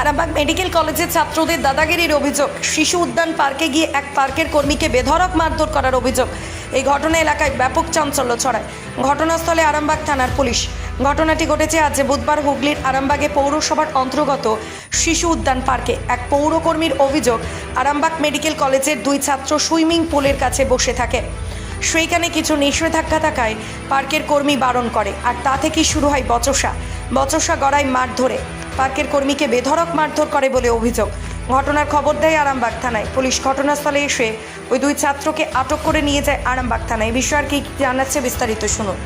Arambagh medical কলেজের ছাত্রদের দাদাগিরির অভিযোগ, শিশু উদ্যান পার্কে গিয়ে এক পার্কের কর্মীকে বেধড়ক মারধর করার অভিযোগ। এই ঘটনা এলাকায় ব্যাপক চাঞ্চল্য ছড়ায়। ঘটনাস্থলে আরামবাগ থানার পুলিশ। ঘটনাটি ঘটেছে আজ বুধবার হুগলির আরামবাগে পৌরসভার অন্তর্গত শিশু উদ্যান পার্কে। এক পৌরকর্মীর অভিযোগ, আরামবাগ মেডিকেল কলেজের দুই ছাত্র সুইমিং পুলের কাছে বসে থাকে। সেইখানে কিছু নিষেধাজ্ঞা থাকায় পার্কের কর্মী বারণ করে, আর তা থেকেই শুরু হয় বচসা। বচসা গড়ায় মার ধরে পার্কের কর্মীকে বেধড়ক মারধর করে বলে অভিযোগ। ঘটনার খবর দেয় আরামবাগ থানায়। পুলিশ ঘটনাস্থলে এসে ওই দুই ছাত্রকে আটক করে নিয়ে যায় আরামবাগ থানায়। বিষয়ে আর কি জানাচ্ছে বিস্তারিত শুনুন।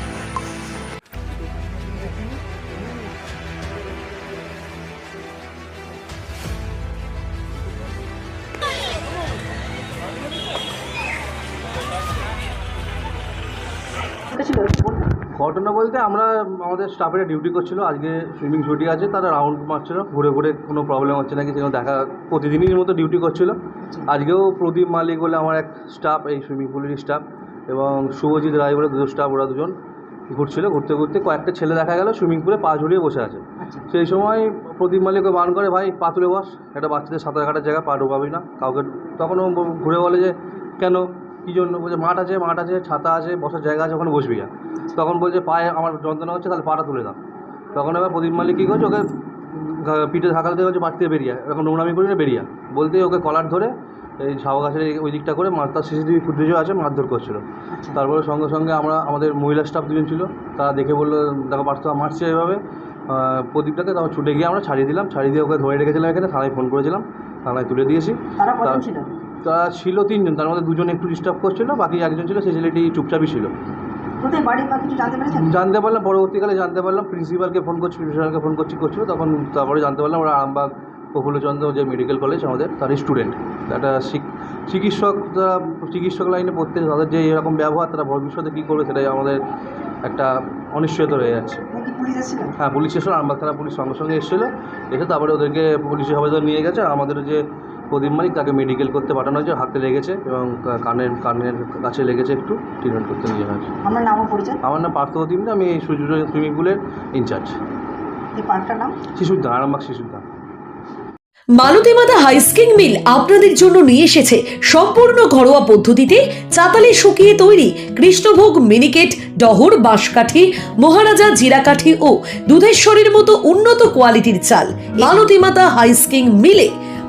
ঘটনা বলতে আমরা আমাদের স্টাফেরা ডিউটি করছিল আজকে সুইমিং ছুটি আছে তারা রাউন্ড মারছিল ঘুরে ঘুরে কোনো প্রবলেম হচ্ছে নাকি সেগুলো দেখা প্রতিদিনই মতো ডিউটি করছিল। আজকেও প্রদীপ মালিক বলে আমার এক স্টাফ এই সুইমিং পুলেরই স্টাফ এবং শুভজিৎ রায় বলে দুটো স্টাফ ওরা দুজন ঘুরছিল ঘুরতে ঘুরতে কয়েকটা ছেলে দেখা গেল সুইমিং পুলে পা ঝুলিয়ে বসে আছে। সেই সময় প্রদীপ মালিককে বান করে ভাই পা তুলে বস একটা বাচ্চাদের সাঁতার কাটার জায়গা পা ঢোকাবি না। কাউকে তখন ঘুরে বলে যে কেন? কী জন্য? বলছে মাঠ আছে মাঠ আছে ছাতা আছে বসার জায়গা আছে ওখানে বসবি না তখন বলছে পায়ে আমার যন্ত্রণা হচ্ছে তাহলে পাটা তুলে দাও। তখন এবার প্রদীপ মালিক কী করছে ওকে পিঠে ধাকাল দিয়ে হচ্ছে বাড়ি থেকে বেরিয়ে এখন নোংরামি করি না বেরিয়ে বলতেই ওকে কলার ধরে এই শাও গাছের এই- ওই দিকটা করে মার তার সিসিটিভি ফুটেজও আছে মারধর করছিল। তারপরে সঙ্গে সঙ্গে আমরা আমাদের মহিলা স্টাফ দুজন ছিল তারা দেখে বলল দেখো পাঁচটা মারছে এভাবে। প্রদীপটাকে তারপর ছুটে গিয়ে আমরা ছাড়িয়ে দিলাম ছাড়িয়ে দিয়ে ওকে ধরে রেখেছিলাম এখানে থানায় ফোন করেছিলাম থানায় তুলে দিয়েছি। তারা ছিল তিনজন তার মধ্যে দুজন একটু ডিস্টার্ব করছিল বাকি একজন ছিল সেই ছেলেটি চুপচাপই ছিল। কোথায় বাড়ি বা কিছু জানতে পেরেছেন? জানতে পারলাম পরবর্তীকালে জানতে পারলাম প্রিন্সিপালকে ফোন করছি প্রিন্সিপালকে ফোন করছি করছিল তখন তারপরে জানতে পারলাম ওরা আরামবাগ প্রফুল্লচন্দ্র যে মেডিকেল কলেজ আমাদের তার স্টুডেন্ট একটা চিকিৎসক তারা চিকিৎসক লাইনে পড়তে তাদের যে এরকম ব্যবহার তারা ভবিষ্যতে কী করবে সেটাই আমাদের একটা অনিশ্চয়তা রয়ে যাচ্ছে। পুলিশ এসেছিল? হ্যাঁ পুলিশ স্টেশন আরামবাগ থানা পুলিশ সঙ্গে সঙ্গে এসেছিল এসে তারপরে ওদেরকে পুলিশের হেফাজতে নিয়ে গেছে আমাদের যে প্রদীপ মালিক তাকে মেডিকেল করতে পাঠানো হয়েছে হাতে লেগেছে এবং কানের কানের কাছে লেগেছে একটু ট্রিটমেন্ট করতে নিয়ে যাওয়া হয়েছে। আপনার নামও পরিচয়? আমার নাম পার্থ অতিমদা আমি এই সূর্য সুইমিং পুলের ইনচার্জ। এই পার্কটার নাম? শিশুদ্দান আরামবাগ শিশুদ্দান মালতীমাতা হাইস্কিং মিল আপনাদের জন্য নিয়ে এসেছে সম্পূর্ণ ঘরোয়া পদ্ধতিতে চাতালে শুকিয়ে তৈরি কৃষ্ণভোগ মিনিকেট ডহর বাঁশকাঠি মহারাজা জিরাকাঠি ও দুধেশ্বরীর মতো উন্নত কোয়ালিটির চাল মালতীমাতা হাইস্কিং মিলে